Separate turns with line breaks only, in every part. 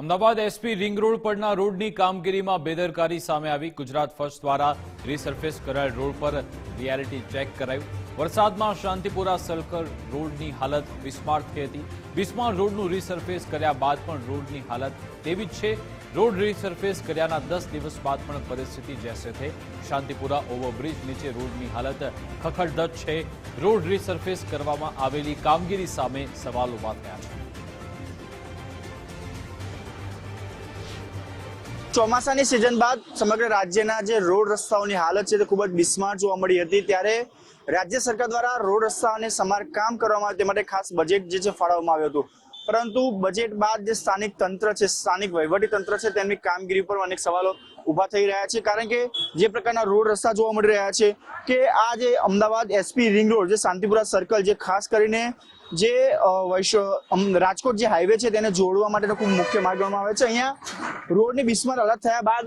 Ahmedabad SP ring road પરના રોડની કામગીરીમાં બેદરકારી સામે આવી. ગુજરાત ફર્સ્ટ દ્વારા રીસર્ફેસ કરાયેલ રોડ પર રિયાલિટી ચેક કરાયું. વરસાદમાં શાંતિપુરા સર્કલ રોડની હાલત બિસ્માર થઈ હતી. બિસ્માર રોડનું રીસર્ફેસ કર્યા બાદ પણ રોડની હાલત તેવી જ છે. રોડ રીસર્ફેસ કર્યાના દસ દિવસ બાદ પણ પરિસ્થિતિ જૈસે થઈ. શાંતિપુરા ઓવરબ્રિજ નીચે રોડની હાલત ખખડધજ છે. રોડ રીસર્ફેસ કરવામાં આવેલી કામગીરી સામે સવાલ ઊભા થયા છે.
ચોમાસાની સિઝન બાદ સમગ્ર રાજ્યના જે રોડ રસ્તાઓની હાલત છે તે ખૂબ જ બિસ્માર જોવા મળી હતી. ત્યારે રાજ્ય સરકાર દ્વારા રોડ રસ્તા અને સમારકામ કરવામાં આવે તે માટે ખાસ બજેટ જે છે ફાળવવામાં આવ્યું હતું. પરંતુ બજેટ બાદ જે સ્થાનિક તંત્ર છે, સ્થાનિક વહીવટી તંત્ર છે તેમની કામગીરી પર અનેક સવાલો ઊભા થઈ રહ્યા છે. કારણ કે જે પ્રકારના રોડ રસ્તા જોવા મળી રહ્યા છે કે આ જે અમદાવાદ એસપી રિંગ રોડ જે શાંતિપુરા સર્કલ જે ખાસ કરીને જે રાજકોટ જે હાઈવે છે તેને જોડવા માટેનો ખૂબ મુખ્ય માર્ગ ગણવામાં આવે છે. અહીંયા રોડની બિસ્માર હાલત થયા બાદ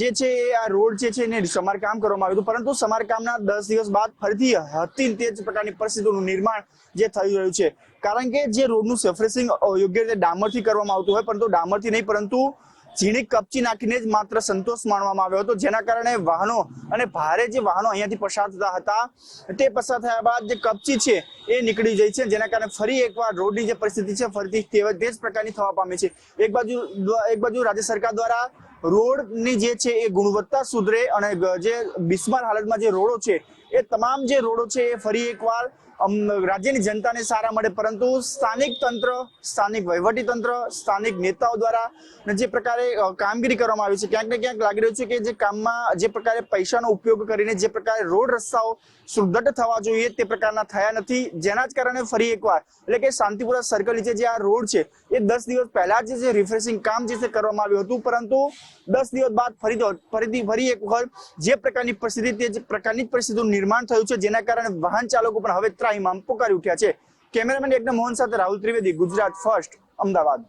જે છે એ આ રોડ જે છે એને સમારકામ કરવામાં આવ્યું હતું. પરંતુ સમારકામના દસ દિવસ બાદ ફરીથી હતી તે જ પ્રકારની પરિસ્થિતિનું નિર્માણ જે થઈ રહ્યું છે. કારણ કે જે રોડનું સર્ફેસિંગ યોગ્ય રીતે ડામરથી કરવામાં આવતું હોય, પરંતુ ડામરથી નહીં, પરંતુ ઝીણી કપચી નાખીને જ માત્ર સંતોષ માનવામાં આવ્યો હતો. જેના કારણે વાહનો અને ભારે જે વાહનો અહીંયાથી પસાર થતા હતા, તે પસાર થયા બાદ જે કપચી છે એ નીકળી જાય છે. જેના કારણે ફરી એકવાર રોડની જે પરિસ્થિતિ છે, ફરીથી તે જ પ્રકારની થવા પામી છે. એક બાજુ એક બાજુ રાજ્ય સરકાર દ્વારા રોડની જે છે એ ગુણવત્તા સુધરે અને જે બિસ્માર હાલતમાં જે રોડો છે, એ તમામ જે રોડો છે એ ફરી એકવાર રાજ્યની જનતાને સારા મળે, પરંતુ સ્થાનિક તંત્ર, સ્થાનિક વહીવટી તંત્ર, સ્થાનિક નેતાઓ દ્વારા જે પ્રકારે કામગીરી કરવામાં આવી છે, ક્યાંક ને ક્યાંક લાગી રહ્યું છે કે જે કામમાં જે પ્રકારે પૈસાનો ઉપયોગ કરીને જે પ્રકારે રોડ રસ્તાઓ સુદૃઢ થવા જોઈએ તે પ્રકારના થયા નથી. જેના જ કારણે ફરી એકવાર, એટલે કે શાંતિપુરા સર્કલ નીચે જે આ રોડ છે, એ દસ દિવસ પહેલા જ જે રિફ્રેશિંગ કામ જે છે કરવામાં આવ્યું હતું, પરંતુ દસ દિવસ બાદ ફરી ફરીથી, ફરી એક વખત જે પ્રકારની પરિસ્થિતિ તે પ્રકારની પરિસ્થિતિનું નિર્માણ થયું છે, જેના કારણે વાહન ચાલકો પણ હવે ત્રાહિમામ પોકારી ઉઠ્યા છે. કેમેરામેન એકદમ મોહન સાથે રાહુલ ત્રિવેદી ગુજરાત ફર્સ્ટ અમદાવાદ.